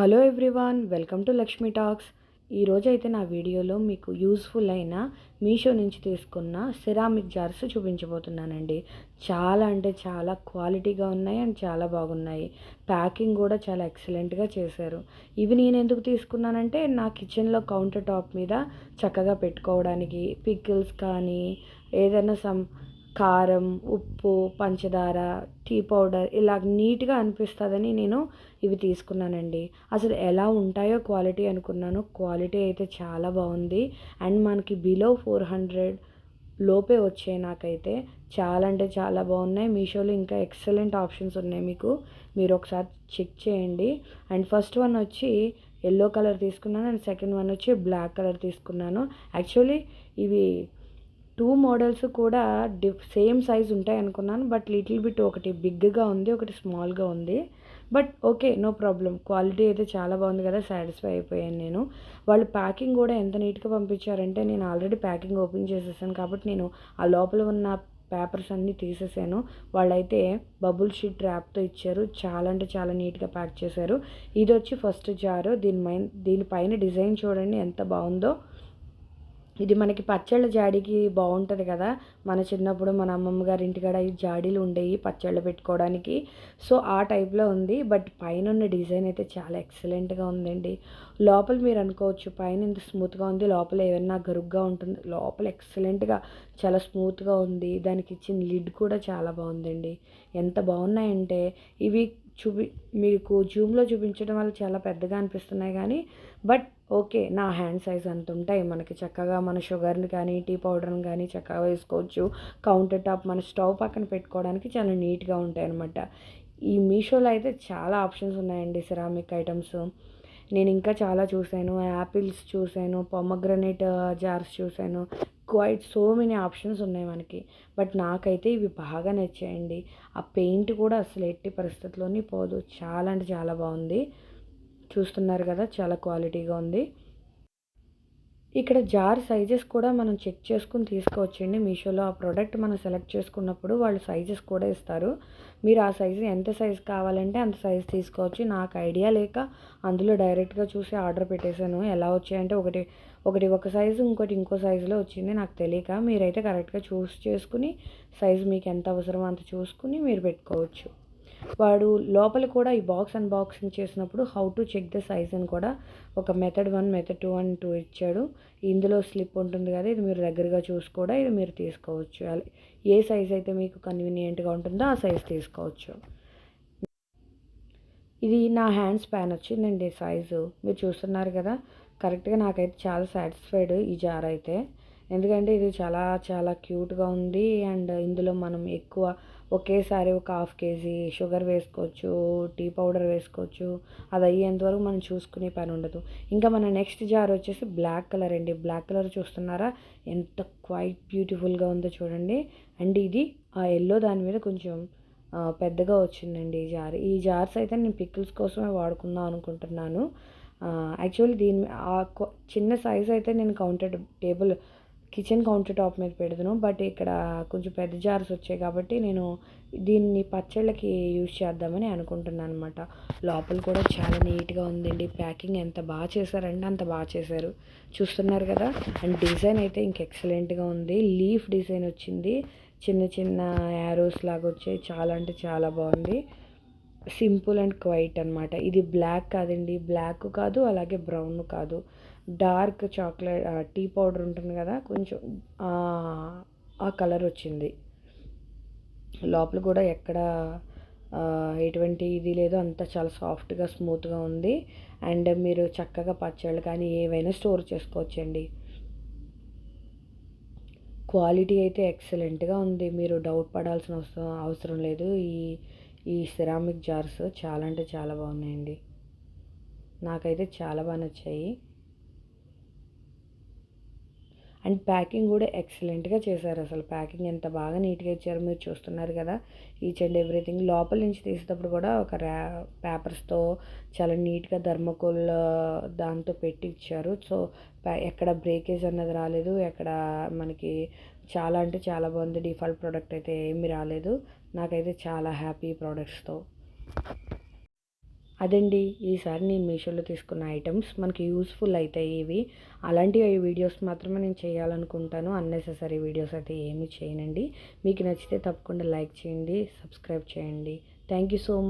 Hello everyone welcome to Lakshmi talks. ఈరోజు అయితే నా వీడియోలో మీకు యూస్ఫుల్ అయిన మీషో నుంచి తీసుకున్న సిరామిక్ జార్స్ చూపించబోతున్నానండి. చాలా అంటే చాలా క్వాలిటీగా ఉన్నాయి అండ్ చాలా బాగున్నాయి. ప్యాకింగ్ కూడా చాలా ఎక్సలెంట్గా చేశారు. ఇవి నేను ఎందుకు తీసుకున్నానంటే నా కిచెన్లో కౌంటర్ టాప్ మీద చక్కగా పెట్టుకోవడానికి పికిల్స్ కానీ ఏదైనా సమ్ కారం ఉప్పు పంచదార టీ పౌడర్ ఇలా నీట్గా అనిపిస్తుందని నేను ఇవి తీసుకున్నానండి. అసలు ఎలా ఉంటాయో క్వాలిటీ అనుకున్నాను. క్వాలిటీ అయితే చాలా బాగుంది. అండ్ మనకి బిలో ఫోర్ హండ్రెడ్ లోపే వచ్చాయి నాకైతే. చాలా అంటే చాలా బాగున్నాయి. మీషోలో ఇంకా ఎక్సలెంట్ ఆప్షన్స్ ఉన్నాయి మీకు. మీరు ఒకసారి చెక్ చేయండి. అండ్ ఫస్ట్ వన్ వచ్చి ఎల్లో కలర్ తీసుకున్నాను. అండ్ సెకండ్ వన్ వచ్చి బ్లాక్ కలర్ తీసుకున్నాను. యాక్చువల్లీ ఇవి టూ మోడల్స్ కూడా డిఫ్ సేమ్ సైజ్ ఉంటాయి అనుకున్నాను బట్ లిటిల్ బిట్ ఒకటి బిగ్గా ఉంది ఒకటి స్మాల్గా ఉంది. But okay no problem quality అయితే చాలా బాగుంది కదా సాటిస్ఫై అయిపోయాను నేను. వాళ్ళు ప్యాకింగ్ కూడా ఎంత నీట్గా పంపించారంటే నేను ఆల్రెడీ ప్యాకింగ్ ఓపెన్ చేసేసాను కాబట్టి నేను ఆ లోపల ఉన్న పేపర్స్ అన్నీ తీసేసాను. వాళ్ళైతే బబుల్ షీట్ ర్యాప్తో ఇచ్చారు. చాలా అంటే చాలా నీట్గా ప్యాక్ చేశారు. ఇది వచ్చి ఫస్ట్ జారు. దీని దీనిపైన డిజైన్ చూడండి ఎంత బాగుందో. ఇది మనకి పచ్చళ్ళ జాడీకి బాగుంటుంది కదా. మన చిన్నప్పుడు మన అమ్మమ్మ గారి ఇంటికాడ ఈ జాడీలు ఉండేవి పచ్చళ్ళు పెట్టుకోవడానికి. సో ఆ టైప్లో ఉంది. బట్ పైన ఉన్న డిజైన్ అయితే చాలా ఎక్సలెంట్గా ఉందండి. లోపల మీరు అనుకోవచ్చు పైన ఇంత స్మూత్గా ఉంది. లోపల ఏమన్నా గరుగ్గా ఉంటుంది. లోపల ఎక్సలెంట్గా చాలా స్మూత్గా ఉంది. దానికి ఇచ్చిన లిడ్ కూడా చాలా బాగుందండి. ఎంత బాగున్నాయంటే ఇవి చూపి మీకు జూమ్లో చూపించడం వల్ల చాలా పెద్దగా అనిపిస్తున్నాయి కానీ బట్ ఓకే నా హ్యాండ్ సైజ్ అంత ఉంటాయి. మనకి చక్కగా మన షుగర్ని కానీ టీ పౌడర్ని కానీ చక్కగా వేసుకోవచ్చు. కౌంటర్ టాప్ మన స్టవ్ పక్కన పెట్టుకోవడానికి చాలా నీట్గా ఉంటాయి అనమాట ఈ మీషోలో అయితే చాలా ఆప్షన్స్ ఉన్నాయండి సిరామిక్ ఐటమ్స్. నేను ఇంకా చాలా చూశాను. యాపిల్స్ చూశాను పొమగ్రనేట్ జార్స్ uh, చూశాను. క్వైట్ సో మెనీ ఆప్షన్స్ ఉన్నాయి మనకి. బట్ నాకైతే ఇవి బాగా నచ్చాయండి. ఆ పెయింట్ కూడా అసలు ఎట్టి పరిస్థితుల్లోని పోదు. చాలా అంటే చాలా బాగుంది. చూస్తున్నారు కదా చాలా క్వాలిటీగా ఉంది. ఇక్కడ జార్ సైజెస్ కూడా మనం చెక్ చేసుకుని తీసుకోవచ్చండి. మీషోలో ఆ ప్రోడక్ట్ మనం సెలెక్ట్ చేసుకున్నప్పుడు వాళ్ళు సైజెస్ కూడా ఇస్తారు. మీరు ఆ సైజు ఎంత సైజు కావాలంటే అంత సైజు తీసుకోవచ్చు. నాకు ఐడియా లేక అందులో డైరెక్ట్గా చూసి ఆర్డర్ పెట్టేశాను. ఎలా వచ్చాయంటే ఒకటి ఒకటి ఒక సైజు ఇంకోటి ఇంకో సైజులో వచ్చింది. నాకు తెలియక మీరైతే కరెక్ట్గా చూస్ చేసుకుని సైజు మీకు ఎంత అవసరమో అంత చూసుకుని మీరు పెట్టుకోవచ్చు. వాడు లోపల కూడా ఈ బాక్స్ అన్బాక్సింగ్ చేసినప్పుడు how to check the size అని కూడా ఒక మెథడ్ వన్ మెథడ్ టూ అని టూ ఇచ్చాడు. ఇందులో స్లిప్ ఉంటుంది కదా ఇది మీరు దగ్గరగా చూసి కూడా ఇది మీరు తీసుకోవచ్చు. ఏ సైజ్ అయితే మీకు కన్వీనియంట్గా ఉంటుందో ఆ సైజ్ తీసుకోవచ్చు. ఇది నా హ్యాండ్ స్పాన్ వచ్చిందండి సైజు. మీరు చూస్తున్నారు కదా కరెక్ట్గా నాకైతే చాలా సాటిస్ఫైడ్ ఈ జార్ అయితే. ఎందుకంటే ఇది చాలా చాలా క్యూట్గా ఉంది అండ్ ఇందులో మనం ఎక్కువ ఒకేసారి ఒక హాఫ్ కేజీ షుగర్ వేసుకోవచ్చు టీ పౌడర్ వేసుకోవచ్చు. అది అయ్యేంత వరకు మనం చూసుకునే పని ఉండదు. ఇంకా మన నెక్స్ట్ జార్ వచ్చేసి బ్లాక్ కలర్ అండి. బ్లాక్ కలర్ చూస్తున్నారా? ఎంత క్వైట్ బ్యూటిఫుల్గా ఉందో చూడండి. అండ్ ఇది ఆ ఎల్లో దాని మీద కొంచెం పెద్దగా వచ్చిందండి ఈ జార్. ఈ జార్స్ అయితే నేను పికిల్స్ కోసమే వాడుకుందాం అనుకుంటున్నాను. యాక్చువల్లీ దీని ఆ చిన్న సైజ్ అయితే నేను counter table kitchen counter top మీద పెడతాను బట్ ఇక్కడ కొంచెం పెద్ద జార్స్ వచ్చాయి కాబట్టి నేను దీన్ని పచ్చళ్ళకి యూజ్ చేద్దామని అనుకుంటున్నాను అనమాట లోపల కూడా చాలా నీట్గా ఉందండి. ప్యాకింగ్ ఎంత బాగా చేశారంటే అంత బాగా చేశారు. చూస్తున్నారు కదా? అండ్ డిజైన్ అయితే ఇంక ఎక్సలెంట్గా ఉంది. లీఫ్ డిజైన్ వచ్చింది. చిన్న చిన్న యారోస్ లాగా వచ్చాయి. చాలా అంటే చాలా బాగుంది. సింపుల్ అండ్ క్వైట్ అనమాట ఇది బ్లాక్ కాదండి. బ్లాక్ కాదు అలాగే బ్రౌన్ కాదు. డార్క్ చాక్లెట్ టీ పౌడర్ ఉంటుంది కదా కొంచెం ఆ కలర్ వచ్చింది. లోపల కూడా ఎక్కడ ఎటువంటి ఇది లేదో అంతా చాలా సాఫ్ట్గా స్మూత్గా ఉంది. అండ్ మీరు చక్కగా పచ్చళ్ళు కానీ ఏవైనా స్టోర్ చేసుకోవచ్చండి. క్వాలిటీ అయితే ఎక్సలెంట్గా ఉంది. మీరు డౌట్ పడాల్సిన అవసరం అవసరం లేదు. ఈ ఈ సిరామిక్ జార్స్ చాలా అంటే చాలా బాగున్నాయండి. నాకైతే చాలా బాగా నచ్చాయి. అండ్ ప్యాకింగ్ కూడా ఎక్సలెంట్గా చేశారు అసలు. ప్యాకింగ్ ఎంత బాగా నీట్గా ఇచ్చారో మీరు చూస్తున్నారు కదా. Each and everything. లోపల నుంచి తీసేటప్పుడు కూడా ఒక ర్యా పేపర్స్తో చాలా నీట్గా ధర్మకోల్ దాంతో పెట్టి ఇచ్చారు. సో ఎక్కడ బ్రేకేజ్ అన్నది రాలేదు. ఎక్కడ మనకి చాలా అంటే చాలా బాగుంది. డిఫాల్ట్ ప్రోడక్ట్ అయితే ఏమీ రాలేదు. నాకైతే చాలా హ్యాపీ ప్రోడక్ట్స్తో. అదండి ఈసారి నేను మీషోలో తీసుకున్న ఐటమ్స్ మనకి యూస్ఫుల్ అవుతాయి ఇవి. అలాంటి వీడియోస్ మాత్రమే నేను చేయాలనుకుంటాను. అన్నెసెసరీ వీడియోస్ అయితే ఏమీ చేయనండి. మీకు నచ్చితే తప్పకుండా లైక్ చేయండి సబ్స్క్రైబ్ చేయండి. Thank you so much